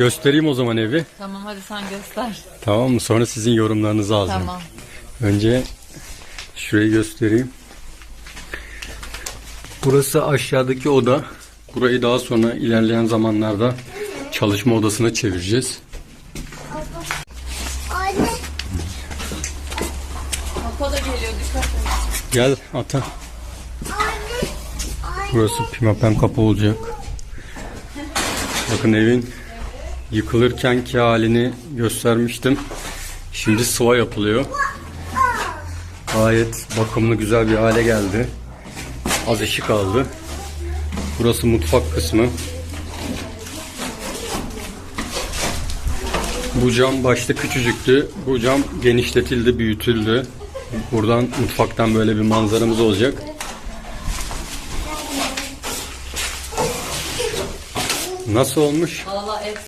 Göstereyim o zaman evi. Tamam hadi sen göster. Tamam mı? Sonra sizin yorumlarınızı alacağım. Tamam. Önce şurayı göstereyim. Burası aşağıdaki oda. Burayı daha sonra ilerleyen zamanlarda çalışma odasına çevireceğiz. Anne. Papa da geliyor dikkat et. Gel ata. Anne. Burası pimapen kapı olacak. Bakın evin yıkılırkenki halini göstermiştim. Şimdi sıva yapılıyor. Gayet bakımlı güzel bir hale geldi. Az ışık kaldı. Burası mutfak kısmı. Bu cam başta küçücüktü. Bu cam genişletildi, büyütüldü. Buradan mutfaktan böyle bir manzaramız olacak. Nasıl olmuş?